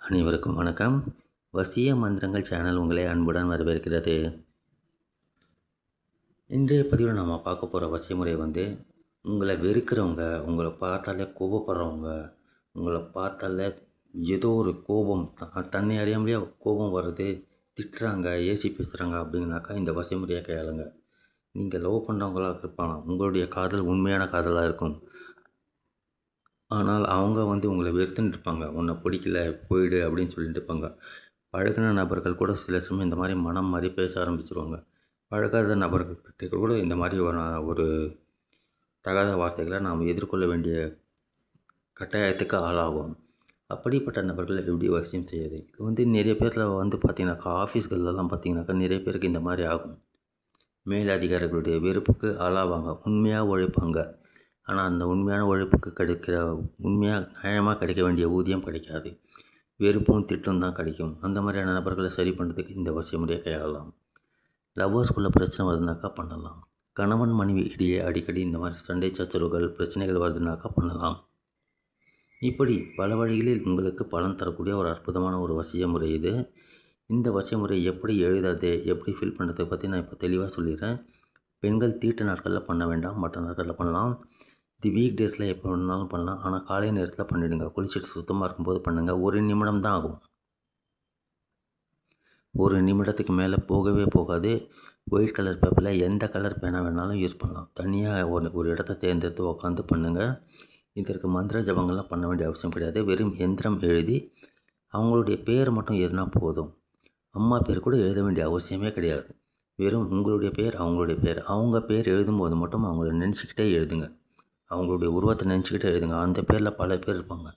அனைவருக்கும் வணக்கம். வசிய மந்திரங்கள் சேனல் உங்களை அன்புடன் வரவேற்கிறது. இன்றைய பதிவில் நம்ம பார்க்க போகிற வசிய முறை வந்து உங்களை வெறுக்கிறவங்க உங்களை பார்த்தாலே கோபப்படுறவங்க உங்களை பார்த்தாலே ஏதோ ஒரு கோபம் தன்னை அறியாமலேயே கோபம் வருது திட்டுறாங்க ஏசி பேசுகிறாங்க அப்படின்னாக்கா இந்த வசிய முறையை கையாளுங்க. நீங்கள் லவ் பண்ணுறவங்களாக இருப்பாங்க. உங்களுடைய காதல் உண்மையான காதலாக இருக்கும். ஆனால் அவங்க வந்து உங்களை வெறுத்துன்னு இருப்பாங்க. உன்னை பிடிக்கல போயிடு அப்படின்னு சொல்லிட்டு இருப்பாங்க. பழகின நபர்கள் கூட சில சமயம் இந்த மாதிரி மனம் மாதிரி பேச ஆரம்பிச்சிருவாங்க. பழகாத நபர்கள் கூட இந்த மாதிரி ஒரு ஒரு தகாத வார்த்தைகளை நாம் எதிர்கொள்ள வேண்டிய கட்டாயத்துக்கு ஆளாகும் அப்படிப்பட்ட நபர்களை எப்படி வசியம் செய்யுது இது வந்து நிறைய பேரில் வந்து பார்த்திங்கனாக்கா ஆஃபீஸ்கள்லாம் பார்த்திங்கனாக்கா நிறைய பேருக்கு இந்த மாதிரி ஆகும். மேலதிகாரிகளுடைய வெறுப்புக்கு ஆளாவாங்க. உண்மையாக உழைப்பாங்க. ஆனால் அந்த உண்மையான உழைப்புக்கு கிடைக்கிற உண்மையாக நியாயமாக கிடைக்க வேண்டிய ஊதியம் கிடைக்காது. வெறுப்பும் திட்டம் தான் கிடைக்கும். அந்த மாதிரியான நபர்களை சரி பண்ணுறதுக்கு இந்த வசிய முறையை கையாளலாம். லவ்வர்ஸ்குள்ளே பிரச்சனை வருதுனாக்கா பண்ணலாம். கணவன் மனைவி இடையே அடிக்கடி இந்த மாதிரி சண்டை சச்சரவுகள் பிரச்சனைகள் வருதுனாக்கா பண்ணலாம். இப்படி பல வழிகளில் உங்களுக்கு பலன் தரக்கூடிய ஒரு அற்புதமான ஒரு வசிய முறை இது. இந்த வசிய முறை எப்படி எழுதுறது எப்படி ஃபில் பண்ணுறதை பற்றி நான் இப்போ தெளிவாக சொல்லிடுறேன். பெண்கள் தீட்டு நாட்களில் பண்ண வேண்டாம் மற்ற நாட்களில் பண்ணலாம். இது வீக் டேஸில் எப்போ வேணாலும் பண்ணலாம். ஆனால் காலை நேரத்தில் பண்ணிவிடுங்க குளிச்சுட்டு சுத்தமாக இருக்கும்போது பண்ணுங்கள் ஒரு நிமிடம் தான் ஆகும். ஒரு நிமிடத்துக்கு மேலே போகவே போகாது. ஒயிட் கலர் பேப்பரில் எந்த கலர் பேனா வேணாலும் யூஸ் பண்ணலாம். தனியாக ஒரு ஒரு இடத்த தேர்ந்தெடுத்து உட்காந்து பண்ணுங்கள் இதற்கு மந்திர ஜபங்கள்லாம் பண்ண வேண்டிய அவசியம் கிடையாது. வெறும் எந்திரம் எழுதி அவங்களுடைய பேர் மட்டும் எழுதினா போதும். அம்மா பேர் கூட எழுத வேண்டிய அவசியமே கிடையாது. வெறும் உங்களுடைய பேர் அவங்களுடைய பேர். அவங்க பேர் எழுதும்போது மட்டும் அவங்கள நினச்சிக்கிட்டே எழுதுங்க. அவங்களுடைய உருவத்தை நினச்சிக்கிட்டே எழுதுங்க அந்த பேரில் பல பேர் இருப்பாங்க.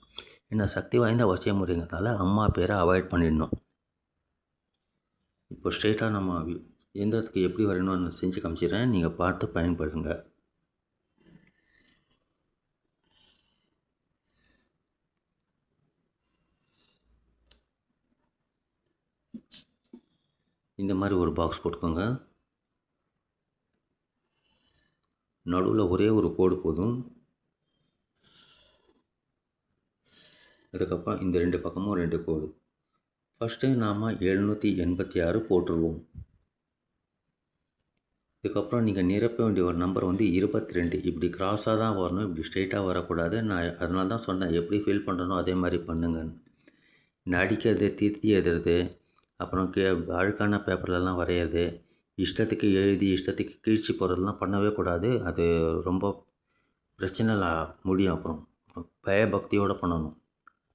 ஏன்னா சக்தி வாய்ந்த வசிய முறைங்கிறதால அம்மா பேரை அவாய்ட் பண்ணிடணும். இப்போ ஸ்ட்ரெயிட்டாக நம்ம எந்திரத்துக்கு எப்படி வரணும்னு செஞ்சு காமிச்சிடுறேன். நீங்கள் பார்த்து பயன்படுத்துங்க. இந்த மாதிரி ஒரு பாக்ஸ் போட்டுக்கோங்க. நடுவில் ஒரே ஒரு கோடு போதும். அதுக்கப்புறம் இந்த ரெண்டு பக்கமும் ரெண்டு கோடு. ஃபஸ்ட்டு நாம் எழுநூற்றி எண்பத்தி ஆறு போட்டுருவோம். இதுக்கப்புறம் நீங்கள் நிரப்ப வேண்டிய ஒரு நம்பர் வந்து இருபத்தி ரெண்டு இப்படி கிராஸாக தான் வரணும் இப்படி ஸ்ட்ரெயிட்டாக வரக்கூடாது. நான் அதனால தான் சொன்னேன் எப்படி ஃபில் பண்ணணும் அதே மாதிரி பண்ணுங்கன்னு. நடிக்கிறது திருத்தி எழுதுறது அப்புறம் கே அழுக்கான பேப்பர்லலாம் வரைகிறது இஷ்டத்துக்கு எழுதி இஷ்டத்துக்கு கிழிச்சு போகிறதெல்லாம் பண்ணவே கூடாது. அது ரொம்ப பிரச்சனை முடியும். அப்புறம் பயபக்தியோடு பண்ணணும்.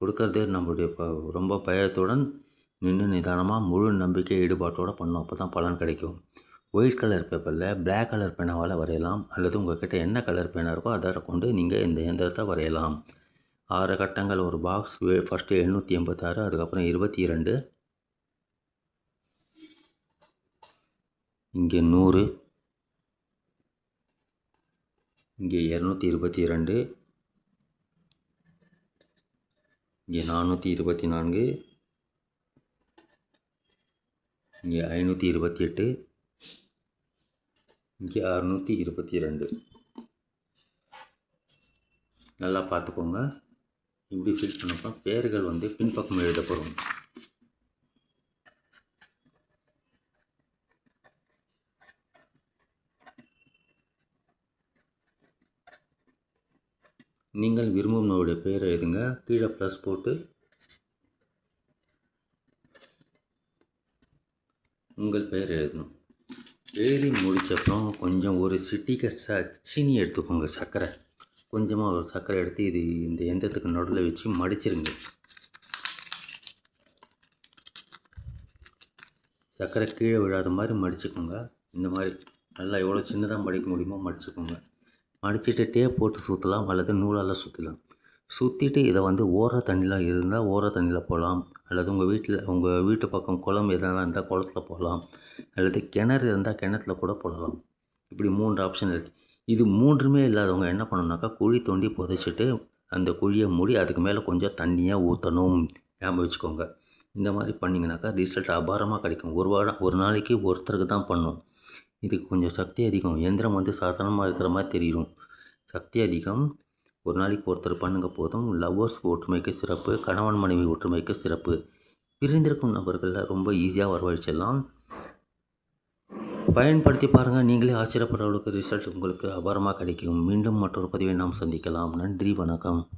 கொடுக்கறது நம்மளுடைய ப- ரொம்ப பயத்துடன் நின்று நிதானமாக முழு நம்பிக்கை ஈடுபாட்டோடு பண்ணோம் அப்போ தான் பலன் கிடைக்கும். ஒயிட் கலர் பேப்பரில் பிளாக் கலர் பேனாவால் வரையலாம். அல்லது உங்கள்கிட்ட என்ன கலர் பேனா இருக்கோ அதை கொண்டு நீங்கள் இந்த எந்திரத்தை வரையலாம். ஆறு கட்டங்கள் ஒரு பாக்ஸ் ஃபஸ்ட்டு எண்ணூற்றி எண்பத்தாறு அதுக்கப்புறம் இருபத்தி இரண்டு. இங்கே நூறு இங்கே இரநூத்தி இருபத்தி இரண்டு இங்கே நானூற்றி இருபத்தி நான்கு இங்கே ஐநூற்றி இருபத்தி எட்டு இங்கே அறுநூற்றி இருபத்தி ரெண்டு நல்லா பார்த்துக்கோங்க. இப்படி ஃபில் பண்ணப்போ பேர்கள் வந்து பின்பக்கம் எழுதப்படும். நீங்கள் விரும்பும் நபருடைய பேரை எழுதுங்க. கீழே ப்ளஸ் போட்டு. உங்கள் பெயர் எழுதணும். எழுதி முடித்தப்புறம் கொஞ்சம் ஒரு சிட்டிக்கு ச சீனி எடுத்துக்கோங்க சர்க்கரை. கொஞ்சமாக ஒரு சர்க்கரை எடுத்து இது இந்த எந்தத்துக்கு நடுவில் வச்சு மடிச்சிருங்க. சர்க்கரை கீழே விழாத மாதிரி மடிச்சுக்கோங்க. இந்த மாதிரி நல்லா எவ்வளோ சின்னதாக மடிக்க முடியுமோ மடிச்சுக்கோங்க. மடிச்சிட்டு டேப் போட்டு சுற்றலாம் அல்லது நூலால் சுற்றலாம் சுற்றிட்டு இதை வந்து ஓர தண்ணியில் இருந்தால் ஓர தண்ணியில் போகலாம் அல்லது உங்கள் வீட்டில் உங்கள் வீட்டு பக்கம் குளம் எதனா இருந்தால் குளத்துல போகலாம் அல்லது கிணறு இருந்தால் கிணத்துல கூட போடலாம். இப்படி மூன்று ஆப்ஷன் இருக்குது இது மூன்றுமே இல்லாதவங்க என்ன பண்ணணுனாக்கா குழி தோண்டி புதைச்சிட்டு அந்த குழியை மூடி அதுக்கு மேலே கொஞ்சம் தண்ணியாக ஊற்றணும் ஞாபகம் வச்சுக்கோங்க. இந்த மாதிரி பண்ணிங்கனாக்கா ரிசல்ட் அபாரமாக கிடைக்கும். ஒரு வாரம் ஒரு நாளைக்கு ஒருத்தருக்கு தான் பண்ணும். இதுக்கு கொஞ்சம் சக்தி அதிகம். எந்திரம் வந்து சாதாரணமாக இருக்கிற மாதிரி தெரியும். சக்தி அதிகம். ஒரு நாளைக்கு ஒருத்தர் பண்ணுங்க போதும். லவ்வர்ஸ் ஒற்றுமைக்கு சிறப்பு. கணவன் மனைவி ஒற்றுமைக்கு சிறப்பு. பிரிந்திருக்கும் நபர்களில் ரொம்ப ஈஸியாக வரவழைச்சிடலாம். பயன்படுத்தி பாருங்கள் நீங்களே ஆச்சரியப்படுற அளவுக்கு ரிசல்ட் உங்களுக்கு அபாரமாக கிடைக்கும். மீண்டும் மற்றொரு பதிவை நாம் சந்திக்கலாம். நன்றி. வணக்கம்.